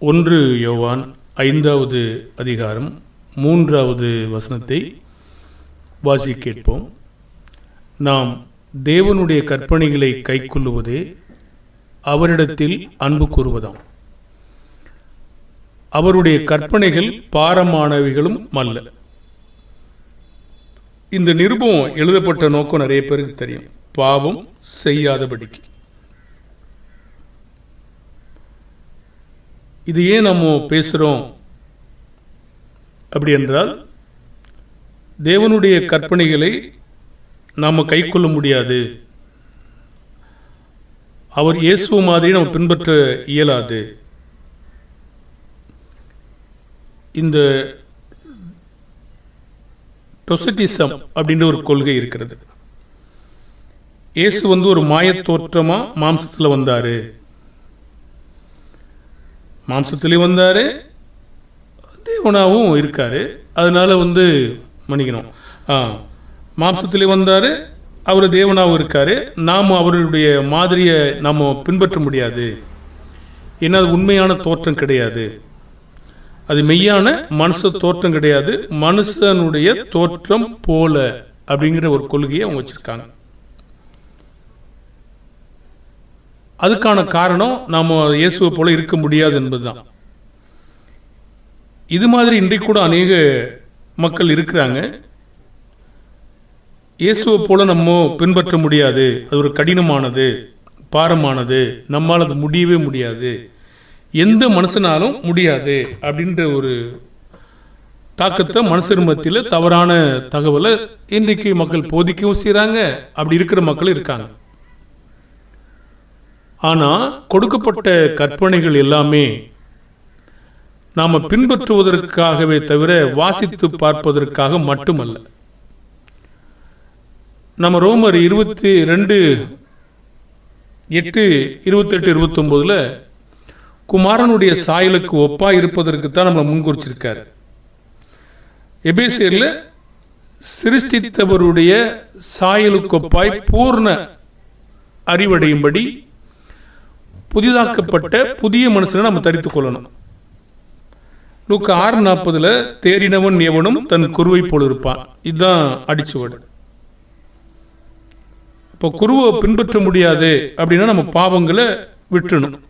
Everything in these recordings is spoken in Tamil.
ஒன்று யோவான் ஐந்தாவது அதிகாரம் மூன்றாவது வசனத்தை வாசி கேட்போம். நாம் தேவனுடைய கற்பனைகளை கைக்கொள்ளுவதே அவரிடத்தில் அன்பு கூறுவதாம். அவருடைய கற்பனைகள் பாரமானவைகளும் அல்ல. இந்த நிருபம் எழுதப்பட்ட நோக்கம் நிறைய பேருக்கு தெரியும். பாவம் செய்யாதபடிக்கு. இது ஏன் நம்ம பேசுகிறோம் அப்படி என்றால் தேவனுடைய கற்பனைகளை நாம் கைக்கொள்ள முடியாது. அவர் இயேசு மாதிரி நம்ம பின்பற்ற இயலாது. இந்த டொசட்டிசம் அப்படின்ற ஒரு கொள்கை இருக்கிறது. இயேசு வந்து ஒரு மாயத்தோற்றமாக மாம்சத்தில் வந்தாரு. மாம்சத்துலேயும் வந்தார். தேவனாகவும் இருக்கார். அதனால் வந்து மன்னிக்கணும். ஆ வந்தார். அவர் தேவனாகவும் இருக்கார். நாம் அவருடைய மாதிரியை நாம் பின்பற்ற முடியாது. ஏன்னா அது உண்மையான தோற்றம் கிடையாது. அது மெய்யான மனுஷ தோற்றம் கிடையாது. மனுஷனுடைய தோற்றம் போல அப்படிங்கிற ஒரு கொள்கையை அவங்க வச்சுருக்காங்க. அதுக்கான காரணம் நாம் இயேசுவை போல இருக்க முடியாது என்பதுதான். இது மாதிரி இன்றைக்கு கூட அநேக மக்கள் இருக்கிறாங்க. இயேசுவை போல நம்ம பின்பற்ற முடியாது. அது ஒரு கடினமானது பாரமானது நம்மால் அது முடியவே முடியாது. எந்த மனுஷனாலும் முடியாது அப்படின்ற ஒரு தாக்கத்தை மனுஷர் மத்தியில் தவறான தகவலை இன்றைக்கு மக்கள் போதிக்கவும் செய்கிறாங்க அப்படி இருக்கிற மக்கள் இருக்காங்க. ஆனால் கொடுக்கப்பட்ட கற்பனைகள் எல்லாமே நாம் பின்பற்றுவதற்காகவே தவிர வாசித்து பார்ப்பதற்காக மட்டுமல்ல. நம்ம ரோமர் இருபத்தி ரெண்டு எட்டு இருபத்தெட்டு இருபத்தொம்போதில் குமாரனுடைய சாயலுக்கு ஒப்பாக இருப்பதற்கு தான் நம்ம முன்குறிச்சிருக்காரு. எபேசியரில் சிருஷ்டித்தவருடைய சாயலுக்கொப்பாய் பூர்ண அறிவடையும்படி புதிதாக்கப்பட்ட புதிய மனுஷனை நம்ம தரித்து கொள்ளணும். லூக்கு ஆறு நாற்பதுல தேறினவன் எவனும் தன் குருவை போல் இருப்பான். இதுதான் அடிச்சுவடு. இப்போ குருவை பின்பற்ற முடியாது அப்படின்னா நம்ம பாவங்களை விட்டுணும்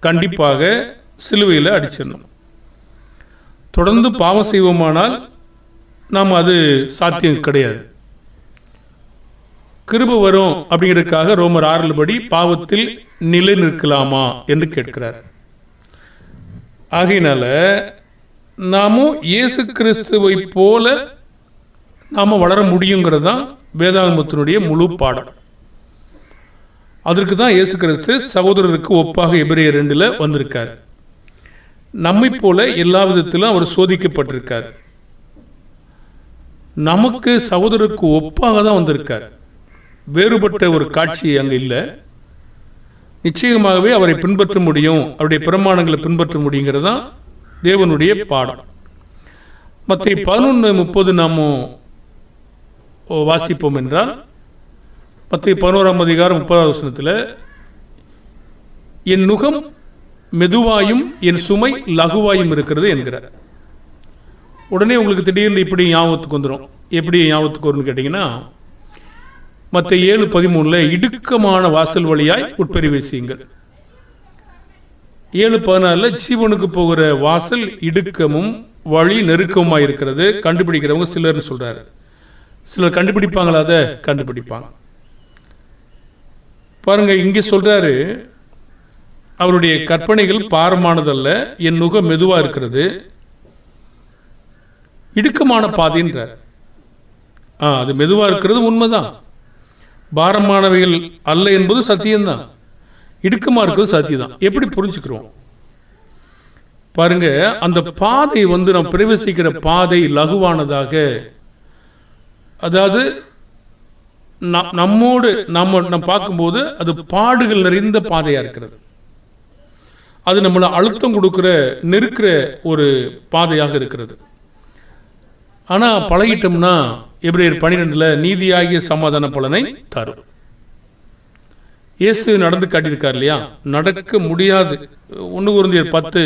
கண்டிப்பாக சிலுவையில் அடிச்சிடணும். தொடர்ந்து பாவம் செய்வோமானால் நாம் அது சாத்தியம் கிடையாது. கிருப வரும் அப்படிங்கிறதுக்காக ரோமர் ஆறுல படி பாவத்தில் நிலை நிற்கலாமா என்று கேட்கிறார். ஆகையினால நாமும் இயேசு கிறிஸ்துவை போல நாம் வளர முடியுங்கிறது தான் வேதாகமத்தினுடைய முழு பாடம். அதற்கு தான் இயேசு கிறிஸ்து சகோதரருக்கு ஒப்பாக எபிரே ரெண்டில் வந்திருக்கார். நம்மை போல எல்லா விதத்திலும் அவர் சோதிக்கப்பட்டிருக்கார். நமக்கு சகோதரருக்கு ஒப்பாக தான் வந்திருக்கார். வேறுபட்ட ஒரு காட்சி அங்கே இல்லை. நிச்சயமாகவே அவரை பின்பற்ற முடியும். அவருடைய பிரமாணங்களை பின்பற்ற முடியுங்கிறது தான் தேவனுடைய பாடம். மற்ற பதினொன்று முப்பது நாம் வாசிப்போம் என்றால் மற்ற பதினோராம் அதிகாரம் முப்பதாம் வசனத்தில் என் நுகம் மெதுவாயும் என் சுமை லகுவாயும் இருக்கிறது என்கிறார். உடனே உங்களுக்கு திடீர்னு இப்படி ஞாபகத்துக்கு வந்துடும் எப்படி ஞாபகத்துக்கு வரும்னு கேட்டிங்கன்னா மற்ற ஏழு பதிமூணில் இடுக்கமான வாசல் வழியாய் உட்பிரவேசியுங்கள் ஏழு பதினாலில் ஜீவனுக்கு போகிற வாசல் இடுக்கமும் வழி நெருக்கமாக இருக்கிறது. கண்டுபிடிக்கிறவங்க சிலர்னு சொல்கிறாரு சிலர் கண்டுபிடிப்பாங்களா அதை? கண்டுபிடிப்பாங்க. பாருங்க இங்கே சொல்கிறாரு அவருடைய கற்பனைகள் பாரமானதல்ல என் நுகம் மெதுவாக இருக்கிறது. இடுக்கமான பாதைன்றார். ஆ அது மெதுவாக இருக்கிறது உண்மைதான். பாரமானவைகள் அல்ல என்பது சத்தியம்தான். இடுக்கமாக இருக்கிறது சத்தியம் தான் எப்படி புரிஞ்சுக்கிறோம்? பாருங்க அந்த பாதை வந்து நாம் பிரவேசிக்கிற பாதை லகுவானதாக அதாவது நம்மோடு நம்ம நம்ம பார்க்கும்போது அது பாடுகள் நிறைந்த பாதையாக இருக்கிறது. அது நம்மளை அழுத்தம் கொடுக்குற நெருக்கிற ஒரு பாதையாக இருக்கிறது. ஆனால் பழகிட்டோம்னா எப்ரேயர் பனிரெண்டில் நீதியாகிய சமாதான பலனை தரும். இயேசு நடந்து காட்டியிருக்கார் இல்லையா? நடக்க முடியாது. ஒன்று குருந்தியர் பத்து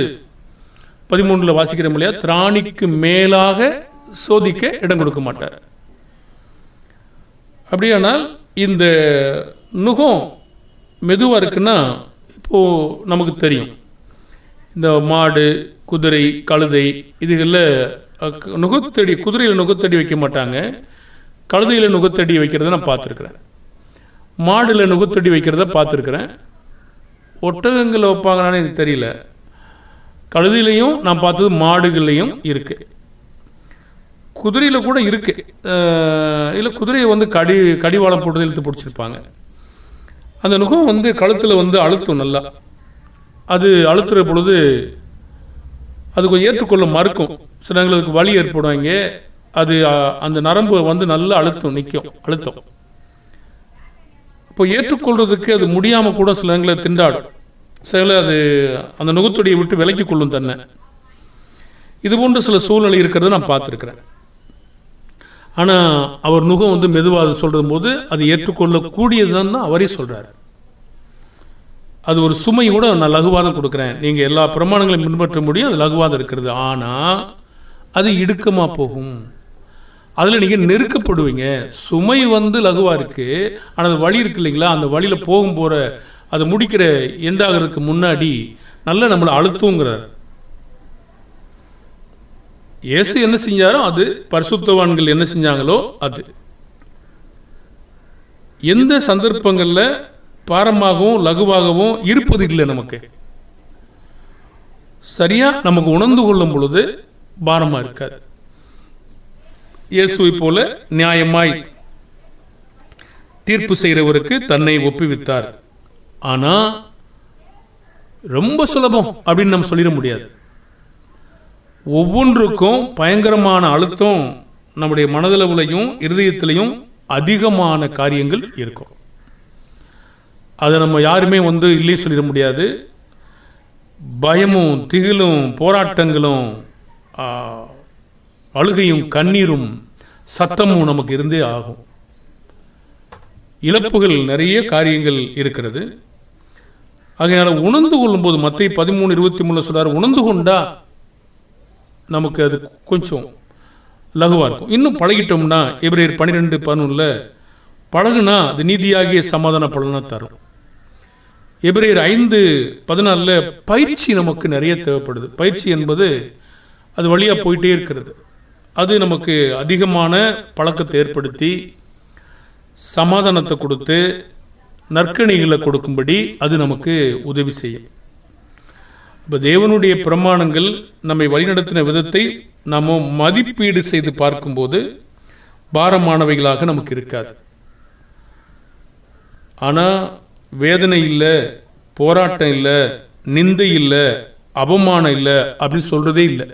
பதிமூன்றில் வாசிக்கிறோம் இல்லையா? திராணிக்கு மேலாக சோதிக்க இடம் கொடுக்க மாட்டார். அப்படியானால் இந்த நுகம் மெதுவாக இருக்குன்னா இப்போது நமக்கு தெரியும். இந்த மாடு குதிரை கழுதை இதுகளில் நுகத்தடி குதிரையில் நுகத்தடி வைக்க மாட்டாங்க. கழுதையில் நுகத்தடி வைக்கிறத நான் பார்த்துருக்குறேன். மாடில் நுகத்தடி வைக்கிறத பார்த்துருக்குறேன். ஒட்டகங்களில் வைப்பாங்களான்னு எனக்கு தெரியல. கழுதியிலையும் நான் பார்த்தது மாடுகள்லையும் இருக்குது குதிரையில் கூட இருக்கு. இல்லை குதிரையை வந்து கடி கடிவாளம் போட்டு இழுத்து பிடிச்சிருப்பாங்க. அந்த நுகம் வந்து கழுத்தில் வந்து அழுத்தும் நல்லா. அது அழுத்துற பொழுது அது கொஞ்சம் ஏற்றுக்கொள்ள மறுக்கும். சில எங்களுக்கு வலி ஏற்படும் இங்கே அது அந்த நரம்பு வந்து நல்லா அழுத்தம் நிற்கும். அழுத்தம். இப்போ ஏற்றுக்கொள்றதுக்கு அது முடியாமல் கூட சில எங்களை திண்டாடும். சில அது அந்த நுகத்துடியை விட்டு விலக்கி கொள்ளும் தன்னை இது போன்ற சில சூழ்நிலை இருக்கிறத நான் பார்த்துருக்குறேன். ஆனால் அவர் நுகம் வந்து மெதுவாக சொல்கிற போது அது ஏற்றுக்கொள்ளக்கூடியதுதான் தான் அவரே சொல்கிறார் அது ஒரு சுமை கூட நான் லகுவாதம் கொடுக்குறேன். நீங்கள் எல்லா பிரமாணங்களையும் பின்பற்ற முடியும் அது லகுவாதம் இருக்கிறது. ஆனால் அது இடுக்கமாக போகும். அதில் நீங்கள் நெருக்கப்படுவீங்க. சுமை வந்து லகுவாக இருக்குது ஆனால் அது வழி இருக்கு இல்லைங்களா? அந்த வழியில் போகும் போகிற அது முடிக்கிற எண்டாகிறதுக்கு முன்னாடி நல்லா நம்மளை அழுத்துங்கிறார். இயேசு என்ன செஞ்சாரோ அது பரிசுத்தவான்கள் என்ன செஞ்சாங்களோ அது. எந்த சந்தர்ப்பங்களில் பாரமாகவும் லகுவாகவும் இருப்பது இல்லை நமக்கு. சரியா? நமக்கு உணர்ந்து கொள்ளும் பொழுது பாரமாக இருக்காது. இயேசுவை போல நியாயமாய் தீர்ப்பு செய்கிறவருக்கு தன்னை ஒப்புவித்தார். ஆனால் ரொம்ப சுலபம் அப்படின்னு நம்ம சொல்லிட முடியாது. ஒவ்வொன்றுக்கும் பயங்கரமான அழுத்தம் நம்முடைய மனதளவுலையும் இருதயத்திலையும் அதிகமான காரியங்கள் இருக்கும். அதை நம்ம யாருமே வந்து இல்லையே சொல்லிட முடியாது. பயமும் திகிலும் போராட்டங்களும் அழுகையும் கண்ணீரும் சத்தமும் நமக்கு இருந்தே ஆகும். இழப்புகள் நிறைய காரியங்கள் இருக்கிறது. அதனால் உணர்ந்து கொள்ளும்போது மற்ற பதிமூணு இருபத்தி மூணு சொல்கிறார் உணர்ந்து கொண்டா நமக்கு அது கொஞ்சம் லகுவாக இருக்கும். இன்னும் பழகிட்டோம்னா எப்ரேர் பன்னிரெண்டு பதினொன்றில் பழகுனா அது நீதியாகிய சமாதான பலனாக தரும். எபிரேயர் ஐந்து பதினாலில் பயிற்சி நமக்கு நிறைய தேவைப்படுது. பயிற்சி என்பது அது வழியாக போயிட்டே இருக்கிறது. அது நமக்கு அதிகமான பழக்கத்தை ஏற்படுத்தி சமாதானத்தை கொடுத்து நற்கணிகளை கொடுக்கும்படி அது நமக்கு உதவி செய்யும். இப்போ தேவனுடைய பிரமாணங்கள் நம்மை வழிநடத்தின விதத்தை நாம் மதிப்பீடு செய்து பார்க்கும்போது பாரமானவைகளாக நமக்கு இருக்காது. ஆனால் வேதனை இல்லை போராட்டம் இல்லை நிந்தை இல்லை அவமானம் இல்லை அப்படின்னு சொல்கிறதே இல்லை.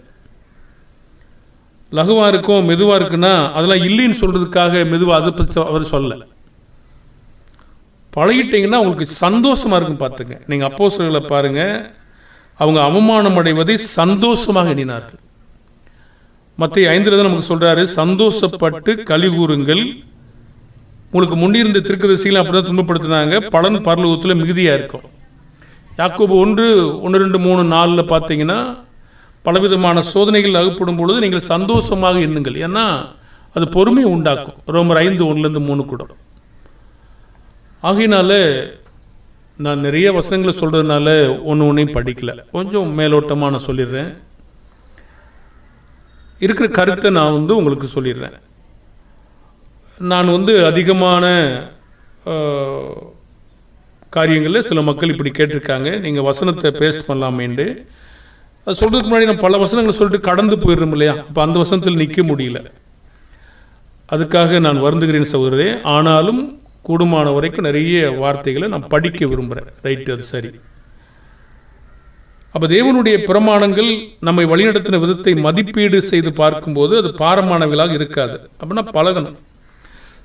லகுவாக இருக்கும் மெதுவாக இருக்குன்னா அதெல்லாம் இல்லைன்னு சொல்கிறதுக்காக மெதுவாக அதை பற்றி அவர் சொல்லலை. பழகிட்டீங்கன்னா உங்களுக்கு சந்தோஷமாக இருக்கும் பார்த்துங்க. நீங்கள் அப்போ பாருங்கள் அவங்க அவமானம் அடைவதை சந்தோஷமாக எண்ணினார்கள். மற்ற ஐந்தில் நமக்கு சொல்கிறாரு சந்தோஷப்பட்டு கழி கூறுங்கள் உங்களுக்கு முன்னிருந்த திருக்குறதிசையில் அப்படி தான் துன்பப்படுத்தினாங்க. பலன் பரலோகத்தில் மிகுதியாக இருக்கும். யாக்கோபு ஒன்று ஒன்று ரெண்டு மூணு நாலில் பார்த்தீங்கன்னா பலவிதமான சோதனைகள் அகப்படும் பொழுது நீங்கள் சந்தோஷமாக எண்ணுங்கள். ஏன்னா அது பொறுமையை உண்டாக்கும். ரோமர் ஐந்து ஒன்றுலேருந்து மூணு கூட. ஆகையினால நான் நிறைய வசனங்களை சொல்கிறதுனால ஒன்று ஒன்றையும் படிக்கல. கொஞ்சம் மேலோட்டமாக நான் சொல்லிடுறேன். இருக்கிற கருத்தை நான் வந்து உங்களுக்கு சொல்லிடுறேன். நான் வந்து அதிகமான காரியங்களில் சில மக்கள் இப்படி கேட்டிருக்காங்க. நீங்கள் வசனத்தை பேஸ்ட் பண்ணலாமேண்டு அது சொல்கிறதுக்கு முன்னாடி நான் பல வசனங்களை சொல்லிட்டு கடந்து போயிடுறோம் இல்லையா? அப்போ அந்த வசனத்தில் நிற்க முடியல. அதுக்காக நான் வருந்துகிறேன் சகோதரே ஆனாலும் கூடுமான வரைக்கும் நிறைய வார்த்தைகளை நான் படிக்க விரும்புகிறேன் ரைட்டு அது சரி. அப்போ தேவனுடைய பிரமாணங்கள் நம்மை வழிநடத்தின விதத்தை மதிப்பீடு செய்து பார்க்கும்போது அது பாரமானவைகளாக இருக்காது. அப்படின்னா பழகணும்.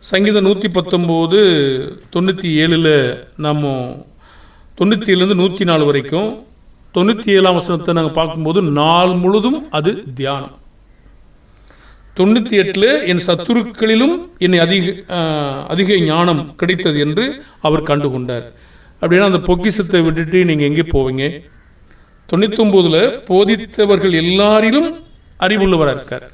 சங்கீதம் நூற்றி பத்தொம்போது தொண்ணூற்றி ஏழில் நம்ம தொண்ணூற்றி ஏழுலேருந்து நூற்றி நாலு வரைக்கும் தொண்ணூற்றி ஏழாம் வசனத்தை நாங்கள் பார்க்கும்போது நாள் முழுதும் அது தியானம். தொண்ணூற்றி எட்டில் என் சத்துருக்களிலும் என்னை அதிக அதிக ஞானம் கிடைத்தது என்று அவர் கண்டுகொண்டார். அப்படின்னா அந்த பொக்கிசத்தை விட்டுட்டு நீங்கள் எங்கே போவீங்க? தொண்ணூத்தொம்போதில் போதித்தவர்கள் எல்லாரிலும் அறிவுள்ளவராக இருக்கார்.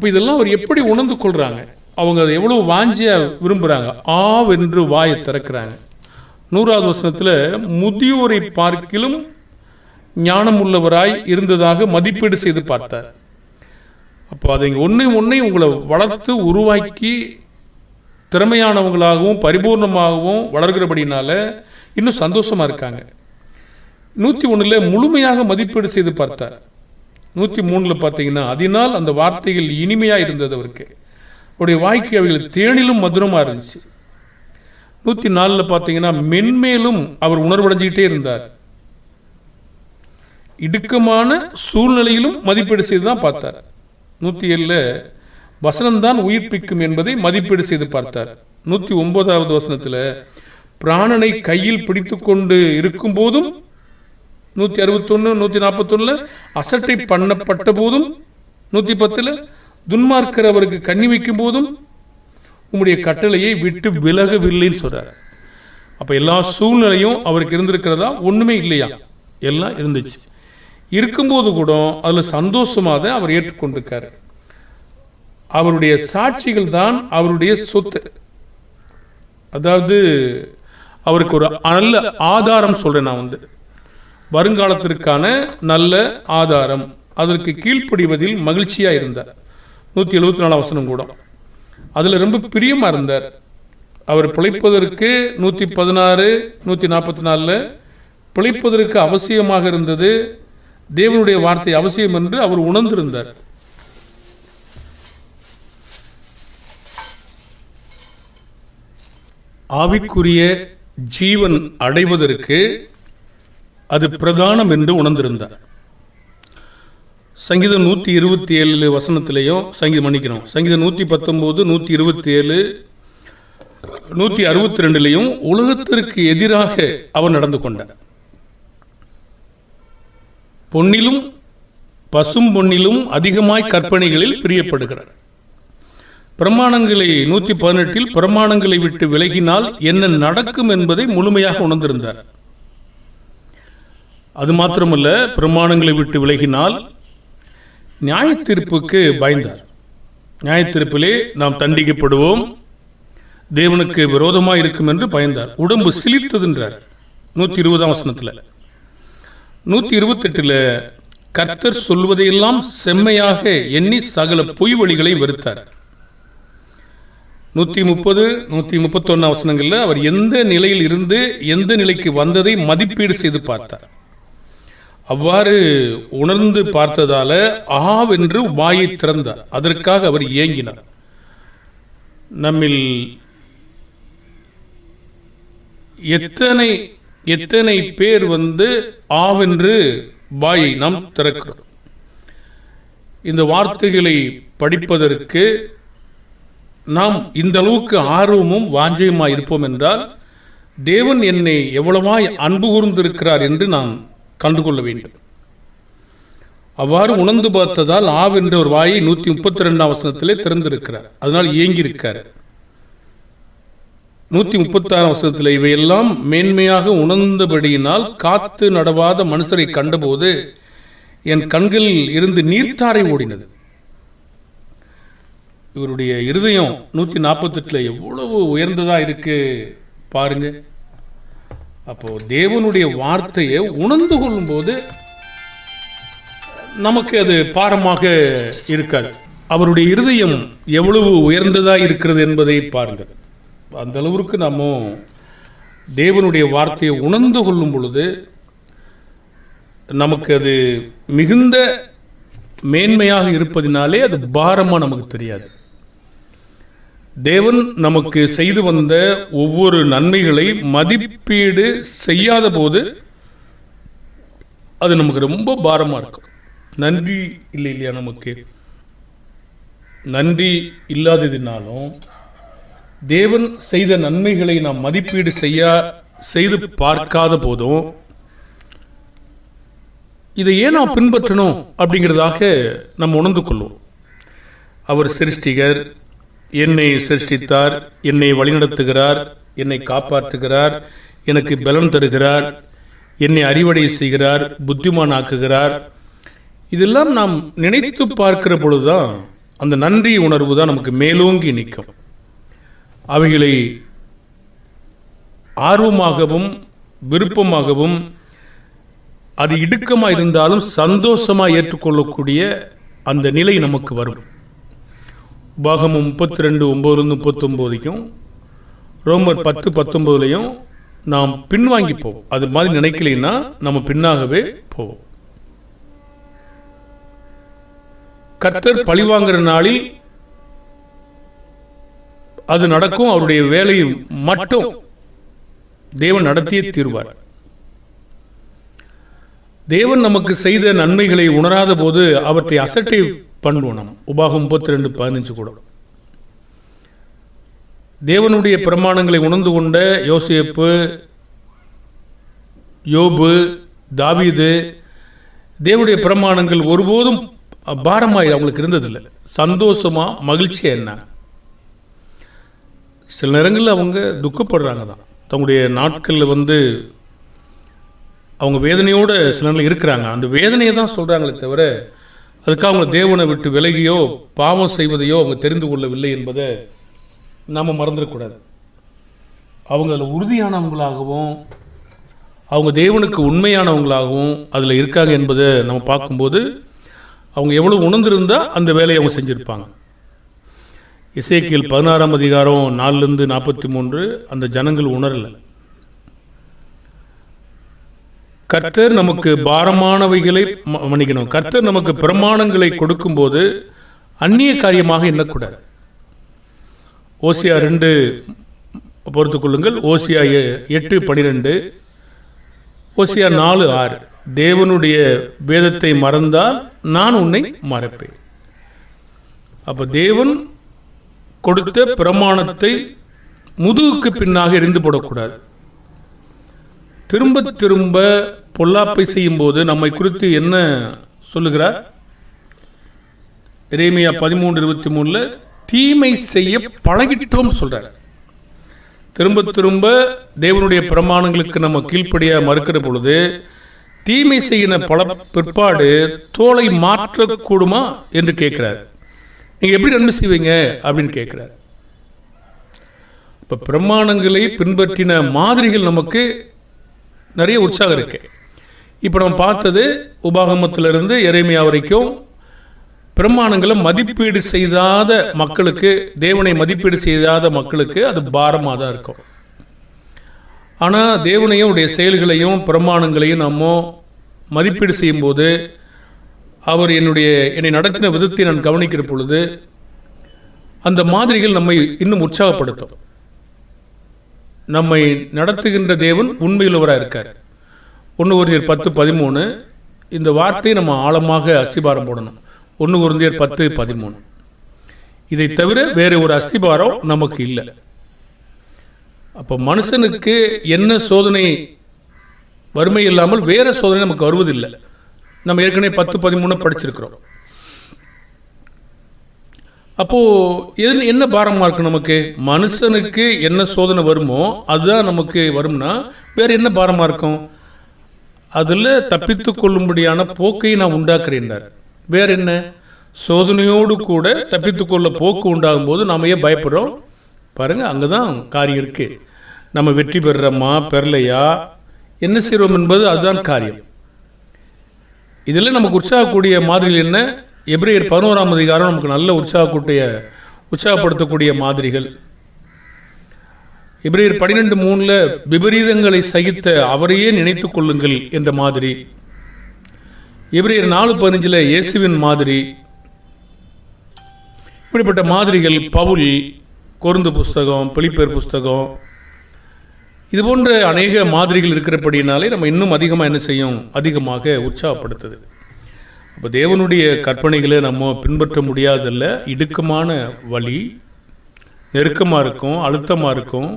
அப்போ இதெல்லாம் அவர் எப்படி உணர்ந்து கொள்கிறாங்க அவங்க அதை எவ்வளோ வாஞ்சியா விரும்புகிறாங்க ஆவென்று வாயை திறக்கிறாங்க. நூறாவது வசனத்தில் முதியோரை பார்க்கிலும் ஞானம் உள்ளவராய் இருந்ததாக மதிப்பீடு செய்து பார்த்தார். அப்போ அதை ஒன்று ஒன்றையும் உங்களை வளர்த்து உருவாக்கி திறமையானவங்களாகவும் பரிபூர்ணமாகவும் வளர்கிறபடினால இன்னும் சந்தோஷமாக இருக்காங்க. நூற்றி ஒன்றில் முழுமையாக மதிப்பீடு செய்து பார்த்தார். நூற்றி மூணில் பார்த்தீங்கன்னா அதனால் அந்த வார்த்தைகள் இனிமையாக இருந்தது அவருக்கு. அவருடைய வாய்க்கு அவைகள் தேனிலும் மதுரமாக இருந்துச்சு. நூற்றி நாலில் பார்த்தீங்கன்னா மென்மேலும் அவர் உணர்வடைஞ்சிக்கிட்டே இருந்தார். இடுக்கமான சூழ்நிலையிலும் மதிப்பீடு செய்து தான் பார்த்தார். நூற்றி ஏழில் வசனம்தான் உயிர்ப்பிக்கும் என்பதை மதிப்பீடு செய்து பார்த்தார். நூற்றி ஒன்பதாவது வசனத்தில் பிராணனை கையில் பிடித்து கொண்டு இருக்கும் போதும் நூற்றி அறுபத்தொன்று நூற்றி நாற்பத்தொன்னில் அசட்டை பண்ணப்பட்ட போதும் நூற்றி பத்தில் துன்மார்க்கர் அவருக்கு கண்ணி வைக்கும் போதும் உம்முடைய கட்டளையை விட்டு விலகவில்லைன்னு சொல்கிறார் அப்போ எல்லா சூழ்நிலையும் அவருக்கு இருந்திருக்கிறதா? ஒன்றுமே இல்லையா? எல்லாம் இருந்துச்சு. இருக்கும்போது கூட அதில் சந்தோஷமாக தான் அவர் ஏற்றுக்கொண்டிருக்காரு. அவருடைய சாட்சிகள் தான் அவருடைய சொத்து. அதாவது அவருக்கு ஒரு நல்ல ஆதாரம் சொல்கிறேன் நான் வந்து. வருங்காலத்திற்கான நல்ல ஆதாரம். அதற்கு கீழ்ப்படிவதில் மகிழ்ச்சியாக இருந்தார். நூற்றி எழுபத்தி நாலாம் வசனம் கூட. அதில் ரொம்ப பிரியமாக இருந்தார். அவர் பிழைப்பதற்கு நூற்றி பதினாறு நூற்றி நாற்பத்தி நாலில் பிழைப்பதற்கு அவசியமாக இருந்தது. தேவனுடைய வார்த்தை அவசியம் என்று அவர் உணர்ந்திருந்தார். ஆவிக்குரிய ஜீவன் அடைவதற்கு அது பிரதானம் என்று உணர்ந்திருந்தார். சங்கீதம் நூற்றி இருபத்தி ஏழு வசனத்திலையும் சங்கீதம் மன்னிக்கணும். சங்கீதம் நூற்றி பத்தொம்போது நூற்றி இருபத்தி ஏழு நூற்றி அறுபத்தி ரெண்டுலையும் உலகத்திற்கு எதிராக அவர் நடந்து கொண்டார். பொன்னிலும் பசும் பொன்னிலும் அதிகமாய் கற்பனைகளில் பிரியப்படுகிறார். பிரமாணங்களை நூற்றி பதினெட்டில் பிரமாணங்களை விட்டு விலகினால் என்ன நடக்கும் என்பதை முழுமையாக உணர்ந்திருந்தார். அது மாத்திரமல்ல பிரமாணங்களை விட்டு விலகினால் நியாய தீர்ப்புக்கு பயந்தார். நியாய தீர்ப்பிலே நாம் தண்டிக்கப்படுவோம். தேவனுக்கு விரோதமாக இருக்கும் என்று பயந்தார். உடம்பு சிலித்ததுன்றார் நூற்றி இருபதாம் வசனத்தில். நூற்றி இருபத்தெட்டில் கர்த்தர் சொல்வதையெல்லாம் செம்மையாக எண்ணி சகல பொய் வழிகளை வெறுத்தார். நூற்றி முப்பது நூற்றி முப்பத்தொன்னு வசனங்களில் அவர் எந்த நிலையில் இருந்து எந்த நிலைக்கு வந்ததை மதிப்பீடு செய்து பார்த்தார். அவ்வாறு உணர்ந்து பார்த்ததால ஆவென்று வாயை திறந்தார். அதற்காக அவர் இயங்கினார். நம்மில் எத்தனை எத்தனை பேர் வந்து ஆவென்று வாயை நாம் திறக்கிறோம். இந்த வார்த்தைகளை படிப்பதற்கு நாம் இந்த அளவுக்கு ஆர்வமும் வாஞ்சையுமாய் இருப்போம் என்றால் தேவன் என்னை எவ்வளவாய் அன்பு கூர்ந்திருக்கிறார் என்று நான் கண்டுகொள்ள வேண்டும். அவ்வாறு உணர்ந்து பார்த்ததால் ஆவென்ற ஒரு வாயை நூற்றி முப்பத்தி ரெண்டாம் வசனத்திலே திறந்திருக்கிறார். அதனால் இயங்கியிருக்கார் நூற்றி முப்பத்தாறாம் வசனத்தில் இவையெல்லாம் மேன்மையாக உணர்ந்தபடியினால் காத்து நடவாத மனுஷரை கண்டபோது என் கண்களில் இருந்து நீர்த்தாரை ஓடினது. இவருடைய இருதயம் நூற்றி நாற்பத்தெட்டில் எவ்வளவு உயர்ந்ததா இருக்கு பாருங்க. அப்போ தேவனுடைய வார்த்தையை உணர்ந்து கொள்ளும்போது நமக்கு அது பாரமாக இருக்காது. அவருடைய இருதயம் எவ்வளவு உயர்ந்ததா இருக்கிறது என்பதை பாருங்கள். அந்த அளவிற்கு நம்ம தேவனுடைய வார்த்தையை உணர்ந்து கொள்ளும் பொழுது நமக்கு அது மிகுந்த மேன்மையாக இருப்பதினாலே அது பாரமாக நமக்கு தெரியாது. தேவன் நமக்கு செய்து வந்த ஒவ்வொரு நன்மைகளை மதிப்பீடு செய்யாத போது அது நமக்கு ரொம்ப பாரமாக இருக்கும். நன்றி இல்லை இல்லையா நமக்கு? நன்றி இல்லாததினாலும் தேவன் செய்த நன்மைகளை நாம் மதிப்பீடு செய்ய செய்து பார்க்காத போதும் இதை ஏன் நாம் பின்பற்றணும் அப்படிங்கிறதாக நம்ம உணர்ந்து கொள்வோம். அவர் சிருஷ்டிகர் என்னை சிருஷ்டித்தார் என்னை வழிநடத்துகிறார் என்னை காப்பாற்றுகிறார் எனக்கு பலன் தருகிறார் என்னை அறிவடை செய்கிறார் புத்திமான் ஆக்குகிறார் இதெல்லாம் நாம் நினைத்து பார்க்கிற பொழுதுதான் அந்த நன்றி உணர்வு தான் நமக்கு மேலோங்கி நிற்கும். அவைகளை ஆர்வமாகவும் விருப்பமாகவும் அது இடுக்கமாக இருந்தாலும் சந்தோஷமாக ஏற்றுக்கொள்ளக்கூடிய அந்த நிலை நமக்கு வரும். பாகம் முப்பத்தி ரெண்டு ஒம்பதுலேருந்து முப்பத்தொம்போதைக்கும் ரோமர் பத்து பத்தொம்போதுலையும் நாம் பின்வாங்கி போவோம். அது மாதிரி நினைக்கலைன்னா நம்ம பின்னாகவே போவோம். கர்த்தர் பழிவாங்கிற நாளில் அது நடக்கும் அவருடைய வேலையை மட்டும் தேவன் நடத்தியே தீர்வார். தேவன் நமக்கு செய்த நன்மைகளை உணராத போது அவற்றை அசட்டை பண்ணுவோம் நம்ம உபாகம் முப்பத்தி ரெண்டு பதினஞ்சு கூட. தேவனுடைய பிரமாணங்களை உணர்ந்து கொண்ட யோசேப்பு யோபு தாவீது தேவனுடைய பிரமாணங்கள் ஒருபோதும் பாரமாக அவங்களுக்கு இருந்ததில்லை. சந்தோஷமா மகிழ்ச்சியா என்ன? சில நேரங்களில் அவங்க துக்கப்படுறாங்க தான். தங்களுடைய நாட்களில் வந்து அவங்க வேதனையோடு சில நேரம் இருக்கிறாங்க. அந்த வேதனையை தான் சொல்கிறாங்களே தவிர அதுக்காக அவங்க தேவனை விட்டு விலகியோ பாவம் செய்வதையோ அவங்க தெரிந்து கொள்ளவில்லை என்பதை நாம் மறந்துடக்கூடாது. அவங்க அதில் உறுதியானவங்களாகவும் அவங்க தேவனுக்கு உண்மையானவங்களாகவும் அதில் இருக்காங்க என்பதை நம்ம பார்க்கும்போது அவங்க எவ்வளோ உணர்ந்திருந்தால் அந்த வேலையை அவங்க செஞ்சுருப்பாங்க. இசைக்கியல் பதினாறாம் அதிகாரம் நாலுலேருந்து நாற்பத்தி மூன்று அந்த ஜனங்கள் உணரலை. கர்த்தர் நமக்கு பாரமானவைகளை மன்னிக்கணும். கர்த்தர் நமக்கு பிரமாணங்களை கொடுக்கும்போது அந்நிய காரியமாக எண்ணக்கூடாது ஓசியா ரெண்டு பொறுத்துக் கொள்ளுங்கள். ஓசியா எட்டு பனிரெண்டு. ஓசியா நாலு ஆறு. தேவனுடைய வேதத்தை மறந்தால் நான் உன்னை மறப்பேன். அப்ப தேவன் கொடுத்த பிரமாணத்தை முதுகுக்கு பின்னாக எரிந்து போடக்கூடாது. திரும்ப திரும்ப பொல்லாப்பை செய்யும்போது நம்மை குறித்து என்ன சொல்லுகிறார்? எரேமியா பதிமூன்று இருபத்தி மூணுல தீமை செய்ய பழகிட்டோம் சொல்றார். திரும்ப திரும்ப தேவனுடைய பிரமாணங்களுக்கு நம்ம கீழ்ப்படியாக மறுக்கிற பொழுது தீமை செய்யின பல பிற்பாடு தோலை மாற்றக்கூடுமா? என்று கேட்கிறார். நீங்க எப்படி நன்மை செய்வீங்க? அப்படின்னு கேட்கிறார். இப்ப பிரமாணங்களை பின்பற்றின மாதிரிகள் நமக்கு நிறைய உற்சாகம் இருக்கு. இப்போ நம்ம பார்த்தது உபாகமத்திலிருந்து இறைமையா வரைக்கும் பிரமாணங்களை மதிப்பீடு செய்யாத மக்களுக்கு தேவனை மதிப்பீடு செய்யாத மக்களுக்கு அது பாரமாக தான் இருக்கும். ஆனால் தேவனையும் உடைய செயல்களையும் பிரமாணங்களையும் நம்ம மதிப்பீடு செய்யும்போது அவர் என்னுடைய என்னை நடத்தின விதத்தை நான் கவனிக்கிற பொழுது அந்த மாதிரிகள் நம்மை இன்னும் உற்சாகப்படுத்தும். நம்மை நடத்துகின்ற தேவன் உண்மையுள்ளவராக இருக்கார் ஒன்று குருந்தியர் பத்து பதிமூணு. இந்த வார்த்தையை நம்ம ஆழமாக அஸ்திபாரம் போடணும். ஒன்று குருந்தியர் பத்து பதிமூணு. இதை தவிர வேறு ஒரு அஸ்திபாரம் நமக்கு இல்லை. அப்போ மனுஷனுக்கு என்ன சோதனை வறுமை இல்லாமல் வேறு சோதனை நமக்கு வருவதில்லை. நம்ம ஏற்கனவே பத்து பதிமூணு படிச்சிருக்கிறோம். அப்போது எது என்ன பாரமாக இருக்கு நமக்கு? மனுஷனுக்கு என்ன சோதனை வருமோ அதுதான் நமக்கு வரும்னா வேறு என்ன பாரமாக இருக்கும்? அதில் தப்பித்து கொள்ளும்படியான போக்கை நான் உண்டாக்குறேன்னார் வேற என்ன? சோதனையோடு கூட தப்பித்து கொள்ள போக்கு உண்டாகும் போது நாம ஏன் பயப்படுறோம்? பாருங்க அங்கதான் காரியம் இருக்கு. நம்ம வெற்றி பெறுறோமா பெறலையா? என்ன செய்கிறோம் என்பது அதுதான் காரியம். இதில் நமக்கு உற்சாகக்கூடிய மாதிரிகள் என்ன? எப்ரேயர் பதினோராம் அதிகாரம் நமக்கு நல்ல உற்சாகக்கூடிய உற்சாகப்படுத்தக்கூடிய மாதிரிகள். எப்ரேயர் பன்னிரெண்டு மூணில் விபரீதங்களை சகித்த அவரையே நினைத்து கொள்ளுங்கள் என்ற மாதிரி. எப்ரேயர் நாலு பதினஞ்சில் இயேசுவின் மாதிரி. இப்படிப்பட்ட மாதிரிகள் பவுல் கொருந்து புஸ்தகம் பிலிப்பேர் புஸ்தகம் இது போன்ற அநேக மாதிரிகள் இருக்கிறபடினாலே நம்ம இன்னும் அதிகமாக என்ன செய்யும்? அதிகமாக உற்சாகப்படுத்துது. அப்போ தேவனுடைய கற்பனைகளை நம்ம பின்பற்ற முடியாதல்ல இடுக்கமான வழி நெருக்கமாக இருக்கும் அழுத்தமாக இருக்கும்.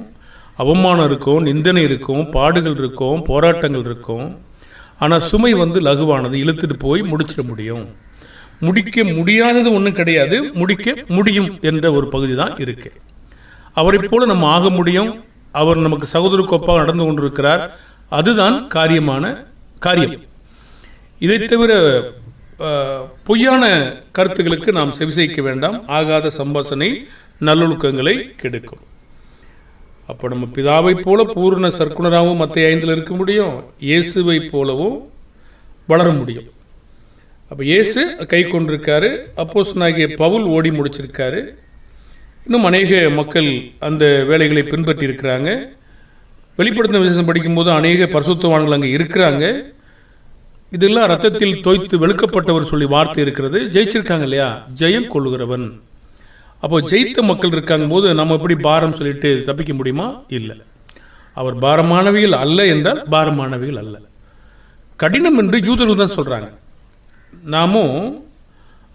அவமானம் இருக்கும் நிந்தனை இருக்கும் பாடுகள் இருக்கும் போராட்டங்கள் இருக்கும். ஆனால் சுமை வந்து லகுவானது இழுத்துட்டு போய் முடிச்சிட முடியும். முடிக்க முடியாதது ஒன்றும் கிடையாது முடிக்க முடியும் என்ற ஒரு பகுதி தான் இருக்கு. அவரை போல நம்ம ஆக முடியும். அவர் நமக்கு சகோதர கோப்பாக நடந்து கொண்டிருக்கிறார். அதுதான் காரியமான காரியம். இதை தவிர பொய்யான கருத்துகளுக்கு நாம் செவிசைக்க வேண்டாம். ஆகாத சம்பாசனை நல்லொழுக்கங்களை கெடுக்கும். அப்போ நம்ம பிதாவைப் போல பூர்ண சர்க்குணராகவும் மற்ற ஐந்தில் இருக்க முடியும் இயேசுவை போலவும் வளர முடியும். அப்போ இயேசு கை கொண்டிருக்காரு அப்போஸ்தலனாகிய பவுல் ஓடி முடிச்சிருக்காரு. இன்னும் அநேக மக்கள் அந்த வேலைகளை பின்பற்றி இருக்கிறாங்க வெளிப்படுத்தின விசேஷம் படிக்கும்போது அநேக பரிசுத்தவான்கள் அங்கே இருக்கிறாங்க. இதெல்லாம் ரத்தத்தில் தோய்த்து வெளுக்கப்பட்டவர் சொல்லி வார்த்தை இருக்கிறது. ஜெயிச்சிருக்காங்க இல்லையா? ஜெயம் கொள்ளுகிறவன். அப்போ ஜெயித்த மக்கள் இருக்காங்க போது நம்ம எப்படி பாரம் சொல்லிட்டு தப்பிக்க முடியுமா? இல்லை. அவர் பாரமானவிகள் அல்ல என்றால் பாரமானவிகள் அல்ல. கடினம் என்று யூதர்கள் தான் சொல்கிறாங்க நாமும்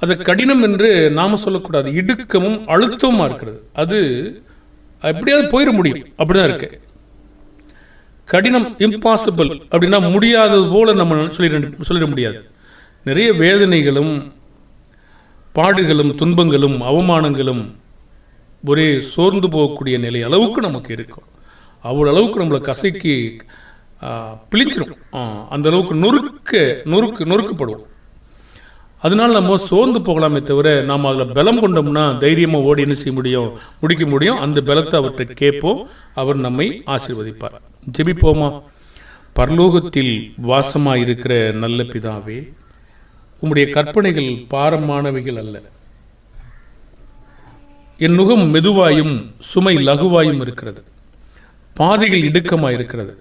அது கடினம் என்று நாம சொல்லக்கூடாது. இடுக்கமும் அழுத்தமாக இருக்கிறது. அது எப்படியாவது போயிட முடியும். அப்படிதான் இருக்கு. கடினம் இம்பாசிபிள் அப்படின்னா முடியாதது போல நம்ம சொல்லிட சொல்லிட முடியாது. நிறைய வேதனைகளும் பாடுகளும் துன்பங்களும் அவமானங்களும் ஒரே சோர்ந்து போகக்கூடிய நிலை அளவுக்கு நமக்கு இருக்கும். அவ்வளோ அளவுக்கு நம்மளை கசைக்கு பிழிச்சிடும் அந்த அளவுக்கு நொறுக்க நொறுக்கு நொறுக்கப்படுவோம். அதனால நம்ம சோர்ந்து போகலாமே தவிர நாம் அதில் பலம் கொண்டோம்னா தைரியமாக ஓடி என்ன செய்ய முடியும்? முடிக்க முடியும். அந்த பலத்தை அவர்கிட்ட கேட்போம். அவர் நம்மை ஆசீர்வதிப்பார். ஜெபிப்போமா? பரலோகத்தில் வாசமாக இருக்கிற நல்ல பிதாவே உம்முடைய கற்பனைகள் பாரமானவைகள் அல்ல. என் நுகம் மெதுவாயும் சுமை லகுவாயும் இருக்கிறது. பாதைகள் இடுக்கமாக இருக்கிறது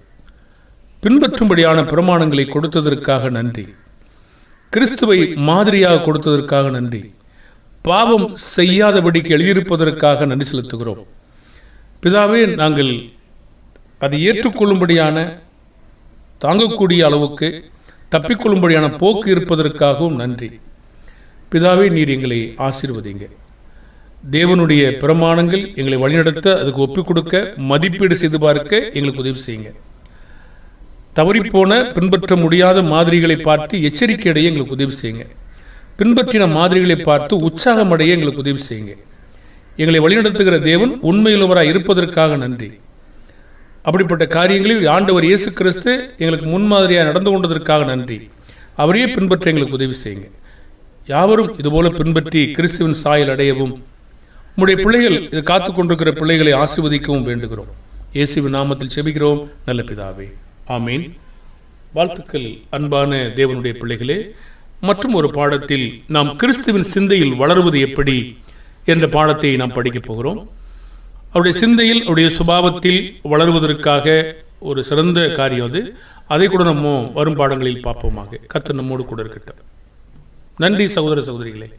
பின்பற்றும்படியான பிரமாணங்களை கொடுத்ததற்காக நன்றி. கிறிஸ்துவை மாதிரியாக கொடுத்ததற்காக நன்றி. பாவம் செய்யாதபடிக்கு எழுதியிருப்பதற்காக நன்றி செலுத்துகிறோம். பிதாவே நாங்கள் அதை ஏற்றுக்கொள்ளும்படியான தாங்கக்கூடிய அளவுக்கு தப்பிக்கொள்ளும்படியான போக்கு இருப்பதற்காகவும் நன்றி. பிதாவே நீர் எங்களை ஆசீர்வதிங்க. தேவனுடைய பிரமாணங்கள் எங்களை வழிநடத்த அதுக்கு ஒப்புக் கொடுக்க மதிப்பீடு செய்து பார்க்க எங்களுக்கு உதவி செய்யுங்க. தவறிப்போன பின்பற்ற முடியாத மாதிரிகளை பார்த்து எச்சரிக்கை அடைய எங்களுக்கு உதவி செய்யுங்க. பின்பற்றின மாதிரிகளை பார்த்து உற்சாகம் அடைய எங்களுக்கு உதவி செய்யுங்க. எங்களை வழிநடத்துகிற தேவன் உண்மையுள்ளவராய் இருப்பதற்காக நன்றி. அப்படிப்பட்ட காரியங்களில் ஆண்டவர் இயேசு கிறிஸ்து எங்களுக்கு முன்மாதிரியாக நடந்து கொண்டதற்காக நன்றி. அவரையே பின்பற்ற எங்களுக்கு உதவி செய்யுங்க. யாவரும் இதுபோல பின்பற்றி கிறிஸ்துவின் சாயல் அடையவும் உம்முடைய பிள்ளைகள் இது காத்து கொண்டிருக்கிற பிள்ளைகளை ஆசிர்வதிக்கவும் வேண்டுகிறோம். இயேசுவின் நாமத்தில் செபிக்கிறோம். நல்ல பிதாவே. ஆமீன். வாழ்த்துக்கள் அன்பான தேவனுடைய பிள்ளைகளே மற்றும் ஒரு பாடத்தில் நாம் கிறிஸ்துவின் சிந்தையில் வளருவது எப்படி என்ற பாடத்தை நாம் படிக்கப் போகிறோம். அவருடைய சிந்தையில் அவருடைய சுபாவத்தில் வளருவதற்காக ஒரு சிறந்த காரியம் அது. அதை கூட நம்ம வரும் பாடங்களில் பார்ப்போமாக. கர்த்தர் நம்மோடு கூட இருக்கட்டும். நன்றி சகோதர சகோதரிகளே.